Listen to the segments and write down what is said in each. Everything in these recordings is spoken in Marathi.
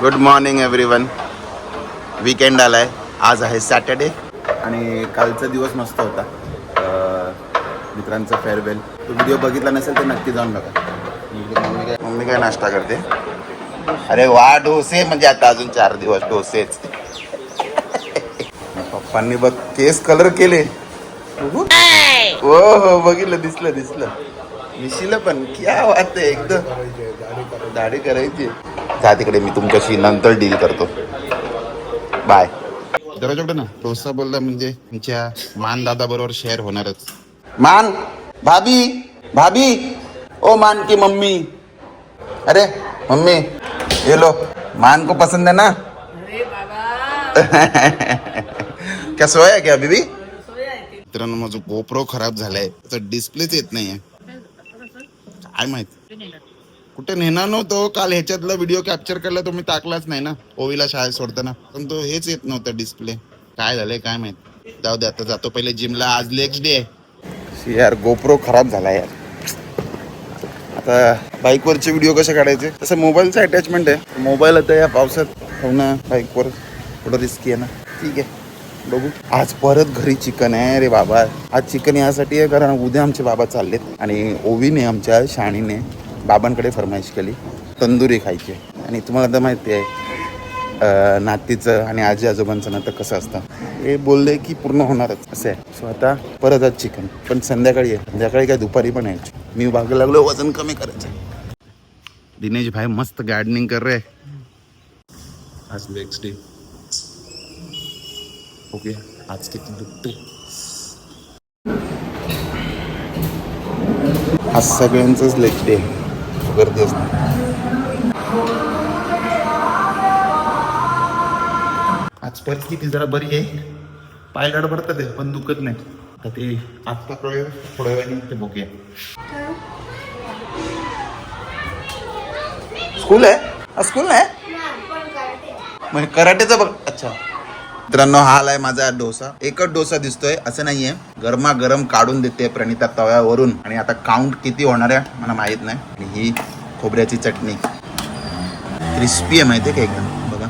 गुड मॉर्निंग एव्हरीवन विकेंड आलाय. आज आहे सॅटर्डे आणि कालचा दिवस मस्त होता. मित्रांचा फेअरवेल तो व्हिडिओ बघितला नसेल तर नक्की जाऊन बघा. मम्मी काय मम्मी काय नाश्ता करते? अरे वा डोसे. म्हणजे आता अजून चार दिवस डोसेच. पप्पांनी बघ केस कलर केले. हो हो बघितलं दिसलं दिसलं. मिशीला पण. क्या वाट एकदम. दाढी करायची. जा तिकडे मी तुमच्याशी नंतर डील करतो. बाय दरवाजाकडे ना. डोसा बोलला म्हणजे तुमच्या मान दादा बरोबर शेअर होणारच. मान? भाभी? भाभी? ओ मान की मम्मी. अरे मम्मी ये लो. मान को पसंद है ना? अरे बाबा. क्या सोया क्या बीबी मित्रांनो माझं गोप्रो खराब झालाय. त्याचा डिस्प्लेच येत नाहीये. काय माहीत? कुठे नेणार नव्हतो. काल ह्याच्यातला व्हिडिओ कॅप्चर केला तो मी टाकलाच नाही ना. ओवीला शाळेत सोडताना. पण तो हेच येत नव्हतं डिस्प्ले काय झालंय काय माहीत. जाऊ दे आता जातो पहिले जिमला आज नेक्स्ट डे यार गोप्रो खराब झाला यार. आता बाईकवरचे व्हिडिओ कसे काढायचे? तसं मोबाईलचं अटॅचमेंट आहे. मोबाईल आता या पावसात हो ठेवणं बाईकवर थोडं रिस्की आहे ना. ठीक आहे. बघू. आज परत घरी चिकन आहे. रे बाबा. आज चिकन यासाठी आहे कारण उद्या आमचे बाबा चाललेत. आणि ओवीने आमच्या शाणीने बाबांकडे फरमाईश केली तंदुरी खायची. आहे. आणि तुम्हाला तर माहिती आहे नातीचं आणि आजी आजोबांचं नातं कसं असतं. हे बोलले की पूर्ण होणारच असं आहे. सो आता परत आज चिकन पण संध्याकाळी आहे. संध्याकाळी काय दुपारी पण यायची मी भाग लागलो वजन कमी करायचं. दिनेश भाई मस्त गार्डनिंग कर रहे. आज नेक्स्ट डे ओके आज किती दुखते आज सगळ्यांचंच लेग डे गर्दी असते आज परिस्थिती जरा बरी आहे. पाय गडबडतात आहे, पण दुखत नाही. आता ते आत्ता कळेल थोड्या वेळाने ते बघूया. स्कूल आहे? हा, स्कूल आहे म्हणजे कराटेचा बघ. अच्छा. मित्रांनो हा आलाय माझा डोसा. एकच डोसा दिसतोय असं नाहीये. गरमा गरम काढून देते प्रणिता तव्यावरून. आणि आता काउंट किती होणार आहे मला माहीत नाही. आणि ही खोबऱ्याची चटणी. क्रिस्पी आहे माहितीये का एकदम? बघा.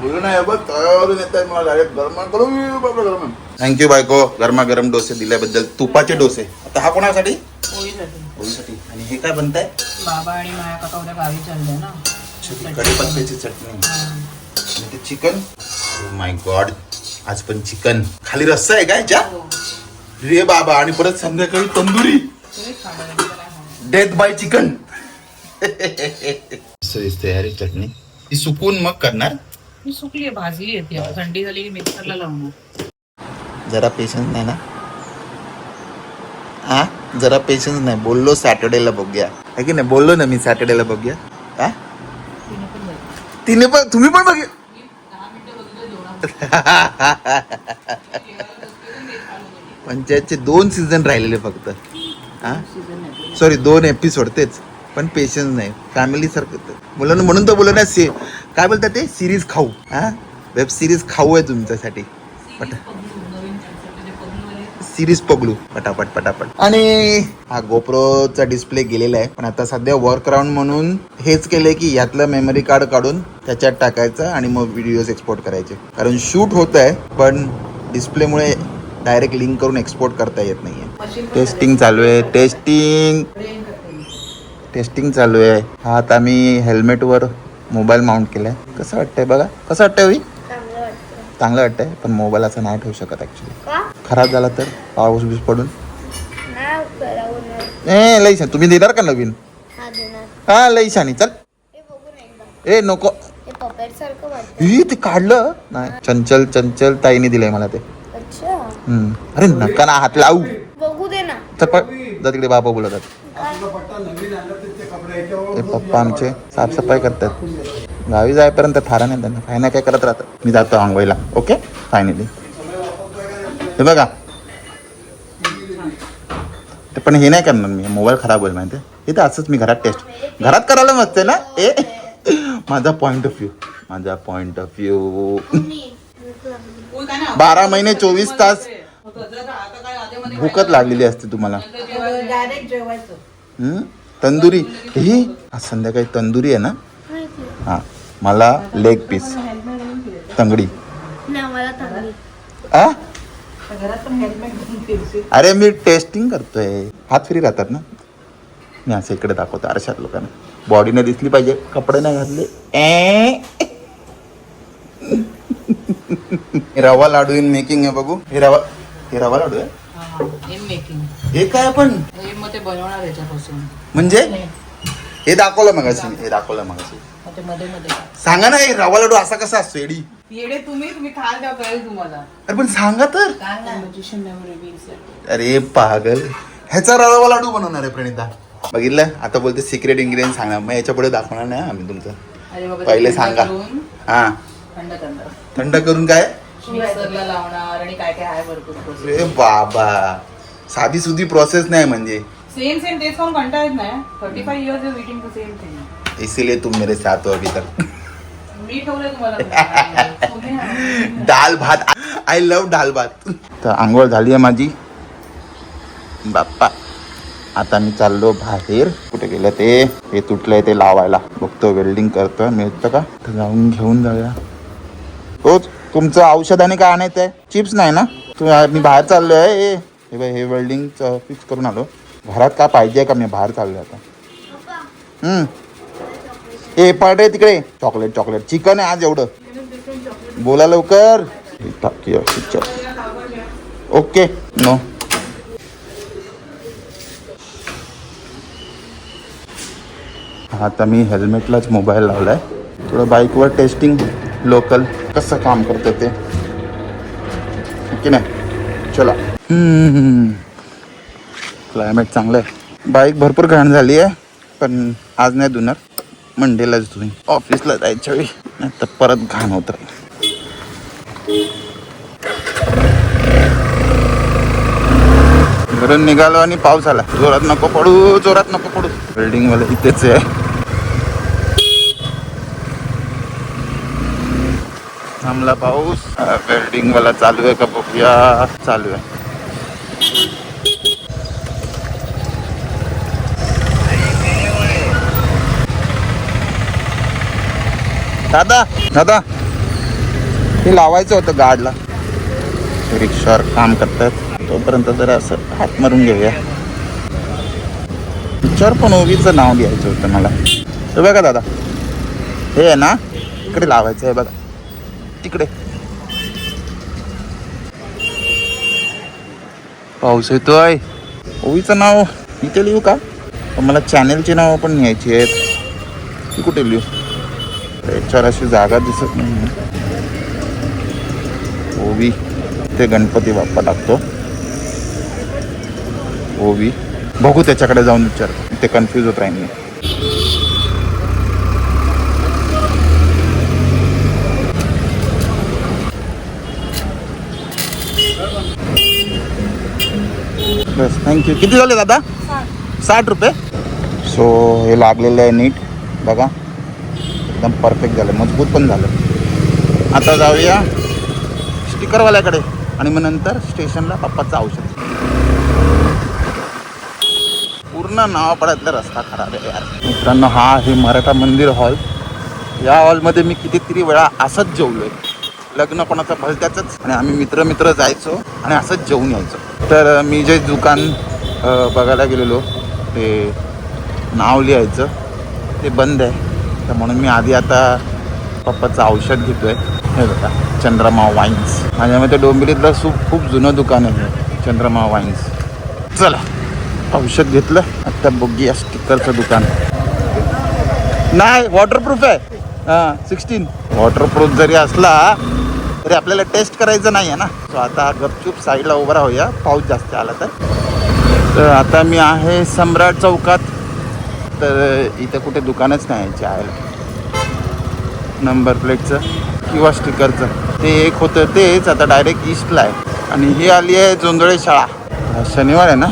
बोलू नाही बघ तव्यावरून येत आहे मला डायरेक्ट गरमा गरम थँक्यू बायको. गरमागरम डोसे दिल्याबद्दल तुपाचे डोसे. आता हा कोणासाठी? होळीसाठी आणि हे काय बनताय? बाबा आणि माया काका उद्या गावी चालले ना. कढीपत्त्याची चटणी. चिकन माय गॉड आज पण चिकन खाली रस्सा आहे काय च्या रे बाबा आणि परत संध्याकाळी तंदुरी. डेथ बाय चिकन अरे चटणी. ती सुकून मग करणार? मी सुकली आहे भाजली आहे ती. आता थंडी झाली की मिक्सरला लावणार जरा पेशन्स नाही ना? हा जरा पेशन्स नाही. बोललो सॅटर्डेला बघूया. है की नाही? बोललो ना मी सॅटर्डेला बघूया. हा तिने पण बघितलं. तिने पण तुम्ही पण बघ मी दहा मिनिटं बघितलं जेवणापुरतं. पंचायतचे दोन सीझन राहिलेले फक्त. हा? सॉरी दोन एपिसोड तेच. पण पेशन्स नाही. फॅमिली सारखं मुलांना म्हणून तर बोलू ना से काय बोलतात ते? सिरीज खाऊ. हा? वेब सिरीज खाऊ आहे तुमच्यासाठी. पट नवीन concept आहे, ते पगलूवाले. सिरीज पगलू पटापट पटापट. आणि हा गोप्रोचा डिस्प्ले गेलेला आहे. पण आता सध्या वर्क राऊंड म्हणून हेच केलंय की यातलं मेमरी कार्ड काढून त्याच्यात टाकायचं आणि मग व्हिडिओज एक्सपोर्ट करायचे. कारण शूट होत आहे पण डिस्प्लेमुळे डायरेक्ट लिंक करून एक्सपोर्ट करता येत नाहीये. टेस्टिंग चालू आहे. टेस्टिंग टेस्टिंग चालू आहे. हा आता मी हेल्मेटवर मोबाईल माउंट केलाय. कसं वाटतंय बघा? कसं वाटतंय होई? चांगलं वाटतं चांगलं वाटतंय पण मोबाईल असं नाही ठेवू शकत ॲक्च्युली खराब झाला तर पाऊस बीस पडून. ए लई छान तुम्ही देणार का नवीन? हा देणार. हा लई छानी चल ए नको. हे ते काढलं? नाही चंचल चंचल ताईने दिलंय मला ते. अरे नका ना हात लावू. बघू दे ना. तिकडे बाबा बोलतात हे पप्पा आमचे साफसफाई करतात गावी जायपर्यंत थारा नाही त्यांना. काय काय करत राहतात. मी जातो आंघोळीला. ओके फायनली हे बघा. ते पण हे नाही करणार मी. मोबाईल खराब होईल माहिती हे तर असंच मी घरात टेस्ट घरात करायला मस्त आहे ना? ए माझा पॉईंट ऑफ व्ह्यू माझा पॉईंट ऑफ व्ह्यू बारा महिने चोवीस तास होतं. भूकच लागलेली असते तुम्हाला. तंदुरी. ही आज संध्याकाळी तंदुरी आहे ना? हां. मला लेग पीस तंगडी. नाही आ? अरे मी टेस्टिंग करतोय. हात फ्री राहतात ना? मी असं इकडे दाखवतो आरशात लोकांना. बॉडीने दिसली पाहिजे कपडे नाही घातले. ए. हे रवा लाडू इन मेकिंग आहे बघू. हे रवा हे रवा लाडू आहे? इन मेकिंग हे काय आपण? मग ते बनवणार याच्यापासून म्हणजे? हे दाखवलं मगाशी हे दाखवलं मगाशी. मग ते मध्ये मध्ये. सांगा ना हे रवा लाडू असा कसा असतो एडी? येडे तुम्ही तुम्ही खाल तेव्हा कळेल तुम्हाला. अरे पण सांगा तर. अरे पागल. ह्याचा रवा लाडू बनवणार आहे प्रणिता. बघितलं? आता बोलते सिक्रेट इन्ग्रेडियंट सांगा मग याच्यापुढे दाखवणार नाही आम्ही तुमचं. अरे बाबा पहिले सांगा. करून हा. थंड करणार थंड करून काय? मिक्सरला लावणार आणि काय काय आहे भरपूर प्रोसेस अरे बाबा. साधी सुधी प्रोसेस नाही म्हणजे. सेम सेम तेच खाऊन कंटाळ येत नाही. Thirty five years you eating the same thing इसीलिए तुम मेरे साथ हो अभी तक. दाल भात. आय लव दाल भात. तर आंघोळ झाली आहे माझी. बाप्पा आता मी चाललो बाहेर. कुठे गेलं ते? हे तुटलंय ते लावायला. बघतो वेल्डिंग करतोय. मिळतं का? तर जाऊन घेऊन जाऊया. हो तुमचं औषधाने काय आणायचं आहे चिप्स नाही ना? तुम्ही मी बाहेर चाललो आहे हे हे बघ, हे वेल्डिंगचं फिक्स करून आलो. घरात काय पाहिजे का? मी बाहेर चाललो आता. हम्म. ए पड रे तिकडे. Chocolate chocolate. चिकन आहे आज एवढं. बोला लवकर. Okay no. आता मी हेल्मेटलाच मोबाईल लावलाय. थोडं बाईकवर टेस्टिंग लोकल. कसं काम करतं ते? की नाही? चला. क्लायमेट चांगलं आहे बाईक भरपूर घाण झाली आहे पण आज नाही धुणार. मंडेलाच तुम्ही ऑफिसला जायच्या वेळी. नाही तर परत घाण होत घरून निघालो आणि पाऊस आला. जोरात नको पडू जोरात नको पडू. बिल्डिंग वाला इथेच आहे. थांबला पाऊस. बिल्डिंग वाला चालू आहे का बघूया. चालू आहे. दादा दादा. हे लावायचं होतं गाडला. रिक्षावर काम करतात. तोपर्यंत जरा असं हात मारून घेऊया. विचार पण ओवीचं नाव लिहायचं होतं मला. हे बघा दादा. हे आहे ना इकडे लावायचं आहे बघा. तिकडे. पाऊस येतोय. ओवीचं नाव इथे लिहू का? मला चॅनेलची नावं पण लिहायची आहेत. ती कुठे लिहू? याच्यावर अशी जागा दिसत नाही. ओवी ते गणपती बाप्पा टाकतो. ओवी बघू त्याच्याकडे जाऊन विचार. ते कन्फ्यूज होत राहील. मी बस थँक्यू किती झाले दादा? साठ. रुपये? सो हे लागलेलं आहे नीट. बघा. एकदम परफेक्ट झालं मजबूत पण झालं. आता जाऊया स्टिकरवाल्याकडे आणि मग नंतर स्टेशनला पप्पाचं औषध. पूर्ण नावापाड्यातला रस्ता खराब आहे यार. मित्रांनो हा आहे मराठा मंदिर हॉल. या हॉलमध्ये मी कितीतरी वेळा असंच जेवलो आहे लग्न कोणाचं भलत्याचंच आणि आम्ही मित्र मित्र जायचो आणि असंच जेवून यायचो. तर मी जे दुकान बघायला गेलेलो ते नाव लिहायचं ते बंद आहे. तर म्हणून मी आधी आता पप्पाचं औषध घेतोय. हे बघा चंद्रमा वाईन्स. माझ्यामध्ये डोंबिवलीतलं सूप खूप जुनं दुकान आहे चंद्रमा वाईन्स. चला औषध घेतलं आता या स्टिकरचं दुकान. नाही वॉटरप्रूफ आहे. हां सिक्स्टीन वॉटरप्रूफ जरी असला तरी आपल्याला टेस्ट करायचं नाही आहे ना. सो आता गपचूप साईडला उभं राहूया. पाऊस जास्त आला तर. तर आता मी आहे सम्राट चौकात. तर इथं कुठे दुकानच नाही आहे नंबर प्लेटचं किंवा स्टिकरचं ते एक होतं तेच आता डायरेक्ट ईस्टला आहे. आणि ही आली आहे जोंधळे शाळा. शनिवार आहे ना?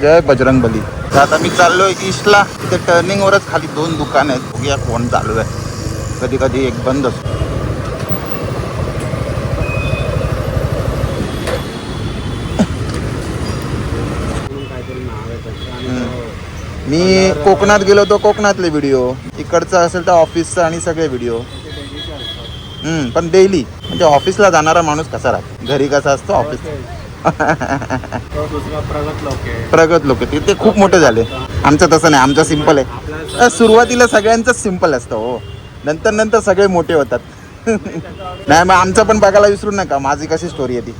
जय बजरंग बली. तर आता मी चाललो आहे ईस्टला तिथे टर्निंगवरच खाली दोन दुकान आहेत. बघूया कोण चालू आहे. कधी कधी एक बंद असतो. मी कोकणात गेलो होतो कोकणातले व्हिडिओ इकडचा असेल तर ऑफिसचा आणि सगळे व्हिडिओ हम्म, पण डेली म्हणजे ऑफिसला जाणारा माणूस कसा राहतो? घरी कसा असतो? ऑफिस प्रगत लोक आहे ते खूप मोठे झाले. आमचं तसं नाही. आमचं सिंपल आहे. सुरुवातीला सगळ्यांचंच सिंपल असतं हो. नंतर नंतर सगळे मोठे होतात. नाही मग आमचं पण बघायला विसरू नका. माझी कशी स्टोरी आहे ती.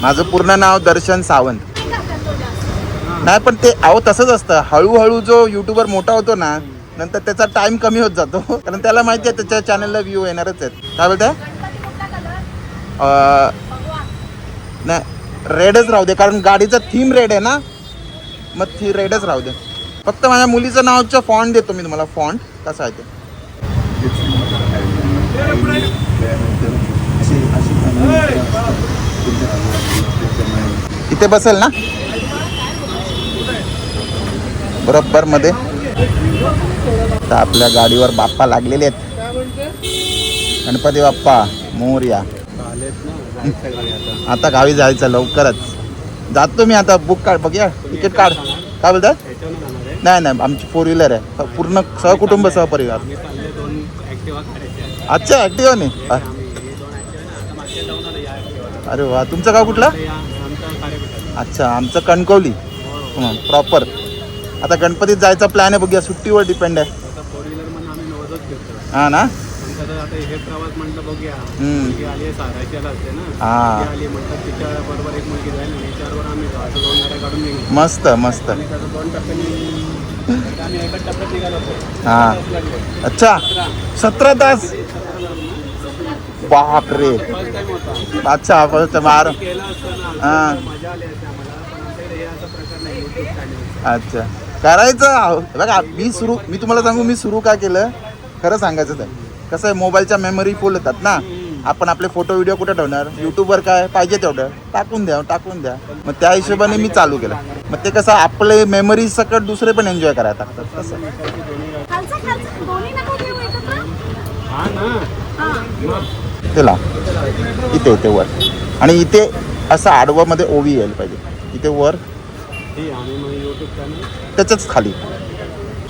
माझं पूर्ण नाव दर्शन सावंत. नाही पण ते अहो तसंच असतं. हळूहळू जो युट्यूबर मोठा होतो ना नंतर त्याचा टाइम कमी होत जातो. कारण त्याला माहिती आहे त्याच्या चॅनलला व्ह्यू येणारच आहेत. काय बोलताय? नाही रेडच राहू दे. कारण गाडीचा थीम रेड आहे ना? मग थी रेडच राहू दे. फक्त माझ्या मुलीचं नावचं फॉन्ट देतो मी तुम्हाला. फॉन्ट कसं आहे ते? इथे बसेल ना? बरोबर मध्ये. तर आपल्या गाडीवर बाप्पा लागलेले आहेत. गणपती बाप्पा मोर्या. आता गावी जायचं लवकरच. जातो मी आता बुक काढ बघूया. तिकीट काढ. काय बोलतात? नाही नाही आमची फोर व्हीलर आहे. पूर्ण सहकुटुंब सहपरिवार. अच्छा ऍक्टिव्ह नाही आम्ही हे दोन ॲक्टिवा आता मागच्या जाऊन आलो या ॲक्टिवा अरे वा तुमचं गाव कुठलं? अच्छा आमचं कणकवली. प्रॉपर आता गणपतीत जायचा प्लॅन आहे बघूया सुट्टीवर डिपेंड आहे. हा ना? हे हा. मस्त मस्त. हा. अच्छा. सतरा तास? बाप फर्स्ट टाइम होता अच्छा हा. करायचं बघा मी सुरू मी तुम्हाला सांगू मी सुरू का केलं? खरं सांगायचं तर. कसं आहे मोबाईलच्या मेमरी फुल होतात ना. आपण आपले फोटो व्हिडिओ कुठे ठेवणार? युट्यूबवर काय पाहिजे तेवढं? टाकून द्या टाकून द्या. मग त्या हिशोबाने मी चालू केलं. मग ते कसं आपले मेमरी सकट दुसरे पण एन्जॉय करायला लागतात तसं. खालचं खालचं दोन्ही नको घेऊ एकत्र ना ते लाव. इथे इथे वर. आणि इथे असं आडवामध्ये ओवी यायला पाहिजे. इथे वर. त्याच्याच खाली.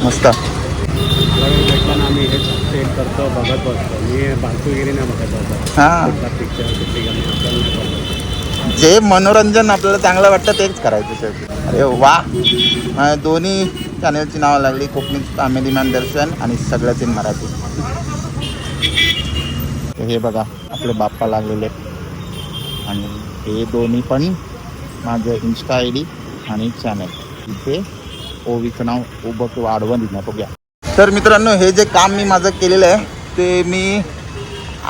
मस्त. भेटला ना आम्ही हेच सेट करतो बघत बसतो. मी फालतू वगैरे नाही बघत बसतो. हां. कुठला पिक्चर कुठली गाणी आपल्याला नाही बघत जे मनोरंजन आपल्याला चांगलं वाटतं तेच करायचं शेवटी. अरे वा. दोन्ही चॅनलची नावं लागली. कोकणी मॅन दर्शन आणि सगळ्याच इन मराठी. तर हे बघा आपले बाप्पा लागलेले. आणि हे दोन्ही पण माझं इन्स्टा आय डी आणि चॅनल इथे ओवीचं नाव उभं किंवा आडवं दिलं बघूया. तर मित्रांनो हे जे काम मी माझं केलेलं आहे ते मी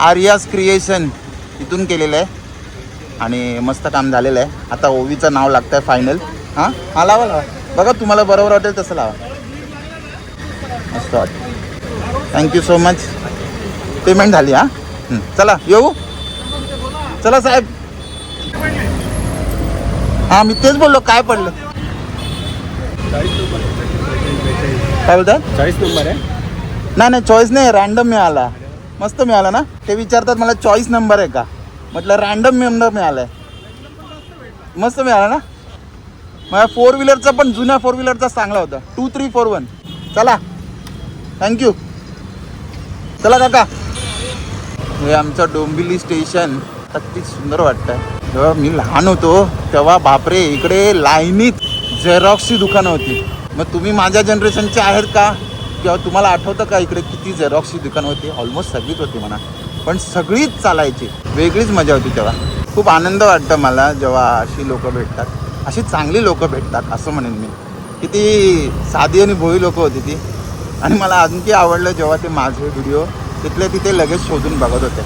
आर्यास क्रिएशन इथून केलेलं आहे. आणि मस्त काम झालेलं आहे. आता ओवीचं नाव लागतं आहे फायनल हां? हां लावा लावा. बघा तुम्हाला बरोबर वाटेल तसं लावा. मस्त वाटतं थँक्यू सो मच पेमेंट झाली हां? चला येऊ? चला साहेब. हां मी तेच बोललो काय पडलं? काय बोलतात चाळीस नंबर आहे. नाही नाही चॉईस नाही रॅन्डम मिळाला. मस्त मिळाला ना? ते विचारतात मला चॉईस नंबर आहे का? म्हटलं रॅन्डम नंबर मिळाला आहे मस्त मिळाला ना? माझ्या फोर व्हीलरचा पण जुन्या फोर व्हीलरचा चांगला होता. टू थ्री फोर वन चला. थँक्यू चला काका. हे आमचं डोंबिवली स्टेशन. अगदी सुंदर वाटतं जेव्हा मी लहान होतो तेव्हा बापरे इकडे लाईनीत झेरॉक्सची दुकानं होती. मग तुम्ही माझ्या जनरेशनचे आहेत का? किंवा तुम्हाला आठवतं का इकडे किती झेरॉक्सची दुकानं होती? ऑलमोस्ट सगळीच होती म्हणा. पण सगळीच चालायची. वेगळीच मजा होती तेव्हा. खूप आनंद वाटतं मला जेव्हा अशी लोकं भेटतात. अशी चांगली लोकं भेटतात असं म्हणेन मी. किती साधी आणि भोळी लोकं होती ती. आणि मला आणखी आवडलं जेव्हा ते माझे व्हिडिओ तिथले तिथे लगेच शोधून बघत होते.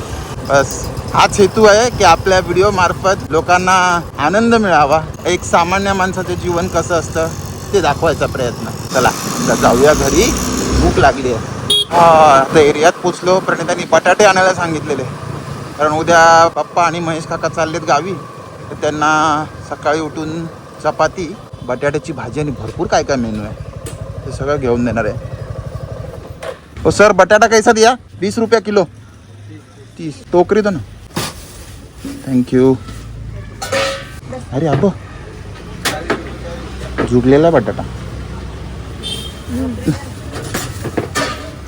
बस. हाच हेतू आहे की आपल्या व्हिडिओ मार्फत लोकांना आनंद मिळावा. एक सामान्य माणसाचं जीवन कसं असतं ते दाखवायचा प्रयत्न. चला जाऊया घरी. भूक लागली आहे. त्या एरियात पोचलो. प्रणितांनी बटाटे आणायला सांगितलेले. कारण उद्या पप्पा आणि महेश काका चाललेत गावी. तर त्यांना सकाळी उठून चपाती बटाट्याची भाजी आणि भरपूर काय काय मेनू आहे. ते सगळं घेऊन देणार आहे. ओ सर, बटाटा कैसा दिया? बीस रुपया किलो। तीस। टोकरी दो ना। यू अरे अब जुडलेला बटाटा।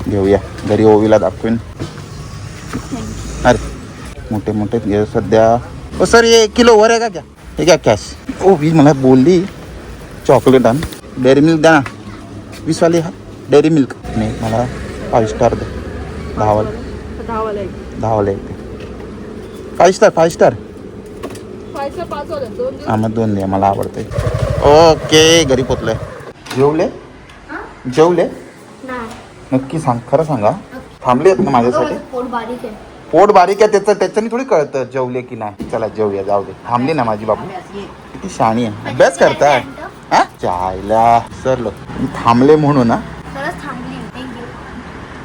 घेऊया घरी ओवीला दाखवेन। अरे मोठे हे सध्या। ओ सर, ये किलो वर आहे का क्या? हे क्या कॅश ओवी मला बोलली चॉकलेट आण। डेअरी मिल्क द्या ना। वीसवाली हा। डेअरी मिल्क नाही, मला स्टार द्या दहावाला दहावाला एक. दहावाला एक फाईव्ह स्टार फाईव्ह स्टार हा मग दोन द्या मला आवडते ओके घरी पोचलोय. जेवले? जेवले? नाही. नक्की सांग खरं सांगा. थांबले आहेत ना माझ्यासाठी? पोट बारीक आहे. पोट बारीक आहे त्याचं त्याच्याने थोडी कळतं जेवले की नाही. चला जेवूया जाऊ दे. थांबली ना माझी बाबू. किती शाणी आहे. अभ्यास करताय. हा जायला सर लोक मी थांबले म्हणून ना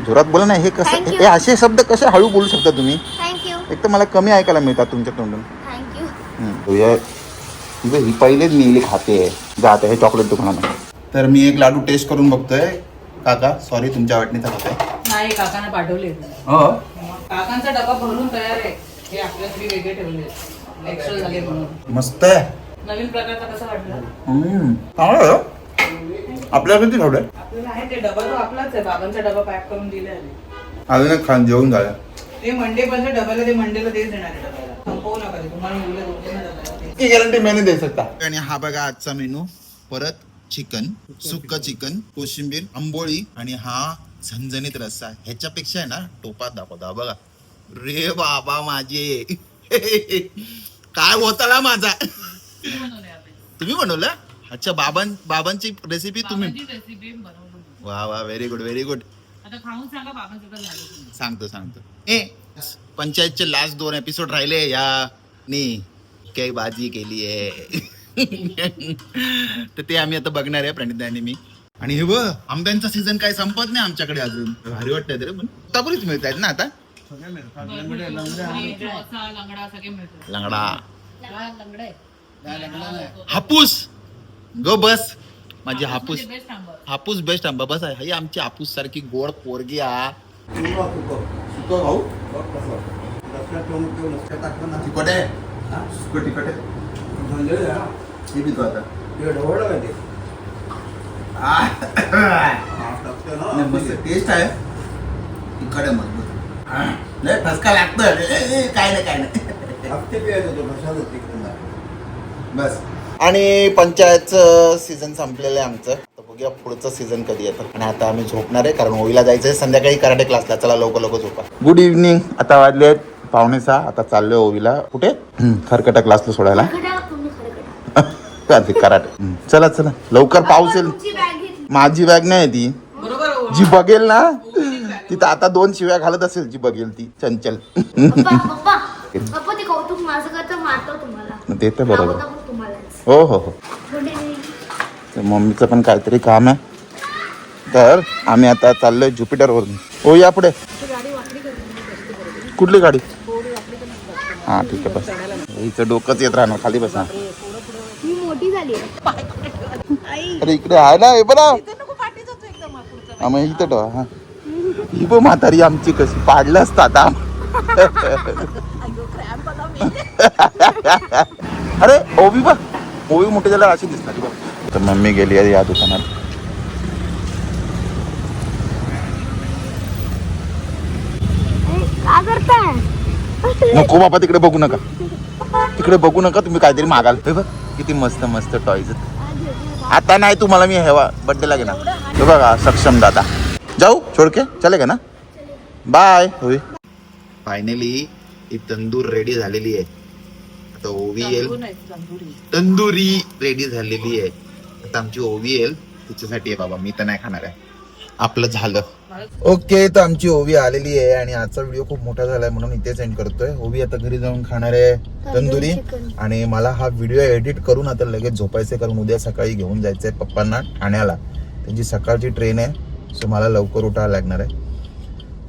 जोरात बोला ना हे कसं Thank you. हे असे शब्द कसे हळू बोलू शकता तुम्ही? थँक्यू एक तर मला कमी ऐकायला मिळतात तुमच्या तोंडून. थँक्यू हे- पहिलेच मी इली खाते जाते हे चॉकलेट दुकानात तर मी एक लाडू टेस्ट करून बघतोय. काका सॉरी तुमच्या वाटणीचा खाते नाही काकांना पाठवले. हो? काकांचा डबा भरून तयार आहे. हे आपल्यासाठी वेगळे ठेवले. एक्स्ट्रा झाले म्हणून. मस्त आहे. नवीन प्रकारचा कसा वाटला? चांगलं. आपल्याला किती ठेवलंय आपल्याला आहे ते डबा तो आपलाच आहे. बाबांचा डबा पॅक करून दिला आहे अजून एक खान जेवून झालं. ते मंडे पण डब्याला ते मंडेला तेच देणार आहे डब्याला संपवू नका ते तुम्हाला मुलं दोघींना डब्याला ते. की गॅरंटी मैंने दे सकता आणि हा बघा आजचा मेनू परत चिकन सुक्क चिकन कोशिंबीर आंबोळी आणि हा झणझणीत रस्सा. ह्याच्यापेक्षा आहे ना टोपात दाखवता. बघा. रे बाबा माझे. काय होताला माझा. तुम्ही बनवलं? अच्छा बाबां बाबांची रेसिपी तुम्ही बाबांची रेसिपी बनवली वा वा व्हेरी गुड व्हेरी गुड आता खाऊन सांगा बाबांचं तर झालं तुम्ही. सांगतो सांगतो. ए पंचायतचे लास्ट दोन एपिसोड राहिले या नी काही बाजी केली आहे. तर ते आम्ही आता बघणार आहे प्रणित आणि मी. आणि हे बघ आंब्यांचा सीझन काय संपत नाही आमच्याकडे अजून. भारी वाटतंय तरी पण तापुरीच मिळत आहेत ना आता? आणि डोसा, लंगडा सगळे मिळतात. लंगडा. लंगडे हापूस. गो बस. माझी हापूस बेस्ट आंबा. हापूस बेस्ट आंबा. बस आहे. ही आमची हापूस सारखी गोड पोरगी आ. सुकं तिखट? आहे हे. बी तो. आता नाही, टेस्ट आहे. मजबूत लागतं काय नाही काय नाही. बस. आणि पंचायतचं सीझन संपलेलं आहे आमचं. तर बघूया पुढचं सीझन कधी येतं. आणि आता आम्ही झोपणार आहे कारण ओवीला जायचं आहे. संध्याकाळी कराटे क्लासला चला लवकर लवकर झोपा. गुड इव्हनिंग आता वाजले आहेत पावणे सहा. आता चाललोय ओवीला. कुठे? खरकटा क्लासला सोडायला. ते कराटे चला चला. लवकर पाऊस येईल. तुमची बॅग घेतली. माझी बॅग नाही ती. बरोबर. जी बघेल ना तिथं आता दोन शिव्या घालत असेल जी बघेल ती. चंचल. ते कौतुक माझं करतं मारतो तुम्हाला. ते तर बरोबर हो हो हो. तर मम्मीचं पण काहीतरी काम आहे. तर आम्ही आता चाललोय ज्युपिटरवरून. हो या पुढे. कुठली गाडी? हा ठीक आहे बस. हिचं डोकंच येत राहणार खाली बसा. अरे इकडे आहे ना हे हा मग इथं ठेवा हा. ही बघ म्हातारी आमची कशी पाडलं असतं आता अरे ओवी बघ. ओवी मोठी झाल्यावर अशी दिसणार बघ तर मम्मी गेली आहे या दुकानात. नको बाबा तिकडे बघू नका. तिकडे बघू नका तुम्ही काहीतरी मागाल. हे बघ किती मस्त मस्त टॉयज आता नाही तुम्हाला मी हेवा बड्डे लागे ना हे बघा सक्षम दादा. जाऊ छोडके चले का ना. बाय होई फायनली ही तंदूर रेडी झालेली आहे. आता ओवी येईल तंदूर रेडी झालेली आहे. आता आमची ओवी येईल तिच्यासाठी आहे बाबा मी तर नाही खाणार आहे. आपलं झालं. ओके तर आमची ओवी आलेली आहे आणि आजचा व्हिडिओ खूप मोठा झालाय म्हणून इथे सेंड करतोय. ओवी आता घरी जाऊन खाणार आहे तंदुरी. आणि मला हा व्हिडिओ एडिट करून आता लगेच झोपायचे कारण उद्या सकाळी घेऊन जायचंय पप्पांना ठाण्याला. त्यांची सकाळची ट्रेन आहे सो मला लवकर उठायला लागणार आहे.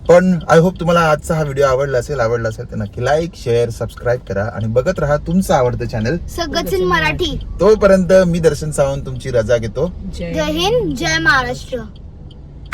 पण आय होप तुम्हाला आजचा हा व्हिडिओ आवडला असेल आवडला असेल तर नक्की लाईक शेअर सबस्क्राईब करा आणि बघत राहा तुमचं आवडतं चॅनल सगळंच मराठी. तोपर्यंत मी दर्शन सावंत तुमची रजा घेतो. जय हिंद जय महाराष्ट्र.